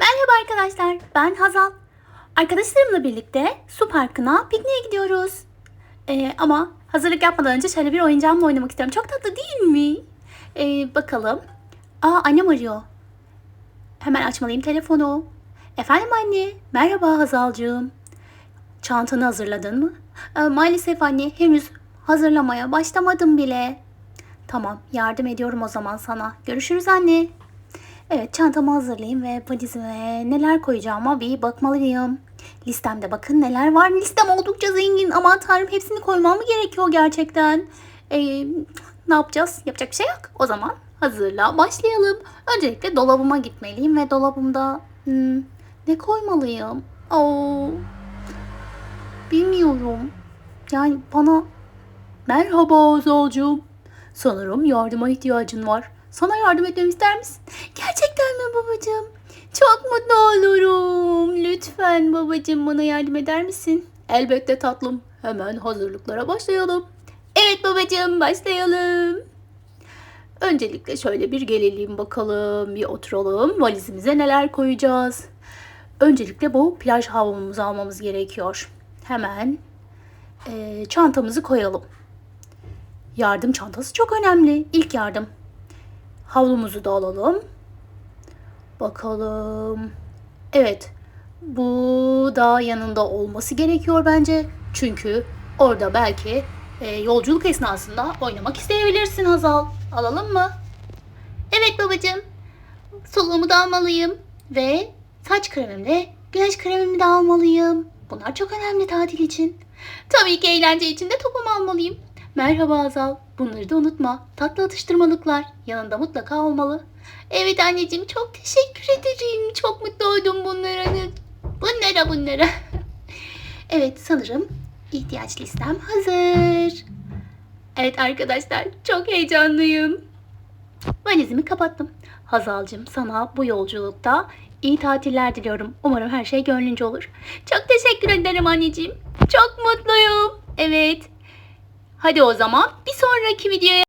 Merhaba arkadaşlar, ben Hazal. Arkadaşlarımla birlikte su parkına pikniğe gidiyoruz. Ee, ama hazırlık yapmadan önce şöyle bir oyuncağımla oynamak istiyorum. Çok tatlı değil mi? Ee, bakalım. Aa annem arıyor. Hemen açmalıyım telefonu. Efendim anne, merhaba Hazalcığım. Çantanı hazırladın mı? Ee, maalesef anne, henüz hazırlamaya başlamadım bile. Tamam, yardım ediyorum o zaman sana. Görüşürüz anne. Evet çantamı hazırlayayım ve valizime neler koyacağıma bir bakmalıyım. Listemde bakın neler var. Listem oldukça zengin. Aman tanrım hepsini koymam mı gerekiyor gerçekten? Ee, ne yapacağız? Yapacak bir şey yok. O zaman hazırla başlayalım. Öncelikle dolabıma gitmeliyim ve dolabımda hmm, ne koymalıyım? Oo, bilmiyorum. Yani bana Merhaba Azal'cığım. Sanırım yardıma ihtiyacın var. Sana yardım etmemi ister misin? Gerçekten mi babacığım? Çok mutlu olurum. Lütfen babacığım bana yardım eder misin? Elbette tatlım. Hemen hazırlıklara başlayalım. Evet babacığım başlayalım. Öncelikle şöyle bir gelelim bakalım. Bir oturalım. Valizimize neler koyacağız? Öncelikle bu plaj havlumuzu almamız gerekiyor. Hemen eee, çantamızı koyalım. Yardım çantası çok önemli. İlk yardım. Havlumuzu da alalım. Bakalım. Evet. Bu da yanında olması gerekiyor bence. Çünkü orada belki e, yolculuk esnasında oynamak isteyebilirsin Hazal. Alalım mı? Evet babacığım. Soluğumu da almalıyım. Ve saç kremimle güneş kremimi de almalıyım. Bunlar çok önemli tatil için. Tabii ki eğlence için de topumu almalıyım. Merhaba Azal. Bunları da unutma. Tatlı atıştırmalıklar yanında mutlaka olmalı. Evet anneciğim çok teşekkür ederim. Çok mutlu oldum bunlara. Bunlara bunlara. evet sanırım ihtiyaç listem hazır. Evet arkadaşlar çok heyecanlıyım. Valizimi kapattım. Hazal'cığım sana bu yolculukta iyi tatiller diliyorum. Umarım her şey gönlünce olur. Çok teşekkür ederim anneciğim. Çok mutluyum. Evet. Hadi o zaman bir sonraki videoya